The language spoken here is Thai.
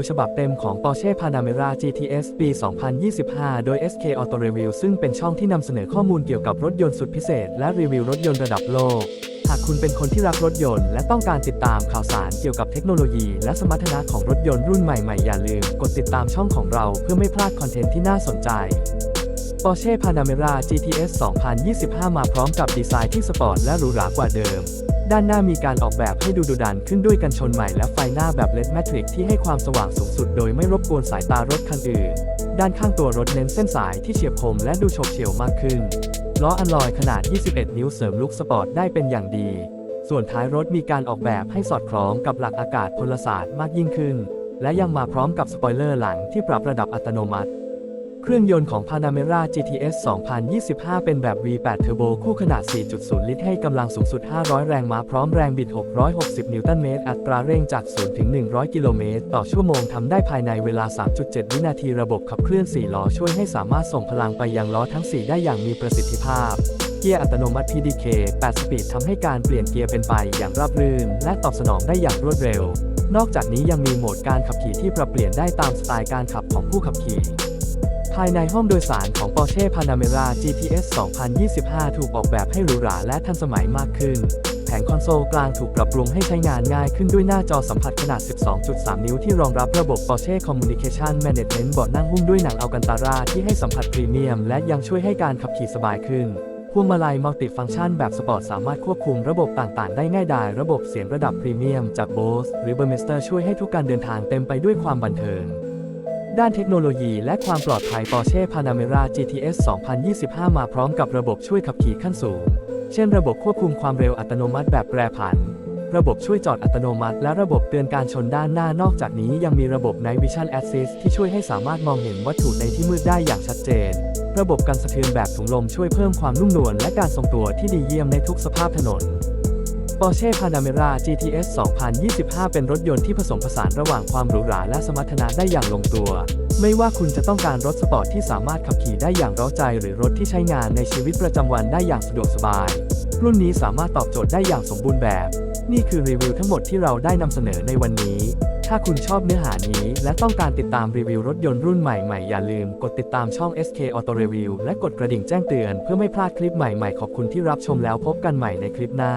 วฉบับเต็มของ Porsche Panamera GTS ปี 2025 โดย SK Auto Review ซึ่งเป็นช่องที่นำเสนอข้อมูลเกี่ยวกับรถยนต์สุดพิเศษ และรีวิวรถยนต์ระดับโลก หากคุณเป็นคนที่รักรถยนต์ และต้องการติดตามข่าวสารเกี่ยวกับเทคโนโลยี และสมรรถนะของรถยนต์รุ่นใหม่ๆ อย่าลืม กดติดตามช่องของเราเพื่อไม่พลาดคอนเทนต์ที่น่าสนใจ Porsche Panamera GTS 2025 มาพร้อมกับดีไซน์ที่สปอร์ตและหรูหรากว่าเดิม ด้านหน้ามีการออกแบบให้ดูดุดันขึ้นด้วยกันชนใหม่และไฟหน้าแบบ LED Matrix ที่ให้ความสว่างสูงสุดโดยไม่รบกวนสายตารถคันอื่น ด้านข้างตัวรถเน้นเส้นสายที่เฉียบคมและดูโฉบเฉี่ยวมากขึ้น ล้ออัลลอยขนาด 21 นิ้วเสริมลุคสปอร์ตได้เป็นอย่างดี ส่วนท้ายรถมีการออกแบบให้สอดคล้องกับหลักอากาศพลศาสตร์มากยิ่งขึ้น และยังมาพร้อมกับสปอยเลอร์หลังที่ปรับระดับอัตโนมัติ เครื่องยนต์ของ Panamera GTS 2025 เป็นแบบ V8 Turbo คู่ขนาด 4.0 ลิตร ให้กำลังสูงสุด 500 แรงม้า พร้อมแรงบิด 660 นิวตันเมตร อัตราเร่งจาก 0 ถึง 100 กิโลเมตร ต่อชั่วโมง ทำได้ภายในเวลา 3.7 วินาที ระบบขับเคลื่อน 4 ล้อ ช่วยให้สามารถส่งพลังไปยังล้อทั้ง 4 ได้อย่างมีประสิทธิภาพเกียร์อัตโนมัติ PDK 8 สปีดทำให้การเปลี่ยนเกียร์เป็นไปอย่างราบรื่น และตอบสนองได้อย่างรวดเร็ว นอกจากนี้ยังมีโหมดการขับขี่ที่ปรับเปลี่ยนได้ตามสไตล์การขับของผู้ขับขี่ ภายในห้องโดยสารของ Porsche Panamera GTS 2025 ถูกออกแบบให้หรูหราและทันสมัยมากขึ้น แผงคอนโซลกลางถูกปรับปรุงให้ใช้งานง่ายขึ้นด้วยหน้าจอสัมผัสขนาด 12.3 นิ้วที่รองรับระบบ Porsche Communication Management เบาะนั่งหุ้มด้วยหนังอัลกันตาราที่ให้สัมผัสพรีเมียม และยังช่วยให้การขับขี่สบายขึ้นพวงมาลัยมัลติฟังก์ชันแบบสปอร์ตสามารถควบคุมระบบต่างๆ ได้ง่ายดาย ระบบเสียงระดับพรีเมียมจาก Bose หรือ Burmester ช่วยให้ทุกการเดินทางเต็มไปด้วยความบันเทิง ด้านเทคโนโลยีและความปลอดภัย Porsche Panamera GTS 2025 มาพร้อมกับระบบช่วยขับขี่ขั้นสูง เช่นระบบควบคุมความเร็วอัตโนมัติแบบแปรผัน ระบบช่วยจอดอัตโนมัติ และระบบเตือนการชนด้านหน้านอกจากนี้ยังมีระบบ Night Vision Assist ที่ช่วยให้สามารถมองเห็นวัตถุในที่มืดได้อย่างชัดเจน ระบบกันสะเทือนแบบถุงลมช่วยเพิ่มความนุ่มนวลและการทรงตัวที่ดีเยี่ยมในทุกสภาพถนน Porsche Panamera GTS 2025 เป็นรถยนต์ที่ผสมผสานระหว่างความหรูหราและสมรรถนะได้อย่างลงตัว ไม่ว่าคุณจะต้องการรถสปอร์ตที่สามารถขับขี่ได้อย่างร้าใจ หรือรถที่ใช้งานในชีวิตประจำวันได้อย่างสะดวกสบาย รุ่นนี้สามารถตอบโจทย์ได้อย่างสมบูรณ์แบบ นี่คือรีวิวทั้งหมดที่เราได้นำเสนอในวันนี้ ถ้าคุณชอบเนื้อหานี้และต้องการติดตามรีวิวรถยนต์รุ่นใหม่ๆ อย่าลืมกดติดตามช่อง SK Auto Review และกดกระดิ่งแจ้งเตือนเพื่อไม่พลาดคลิปใหม่ๆ ขอบคุณที่รับชมแล้วพบกันใหม่ในคลิปหน้า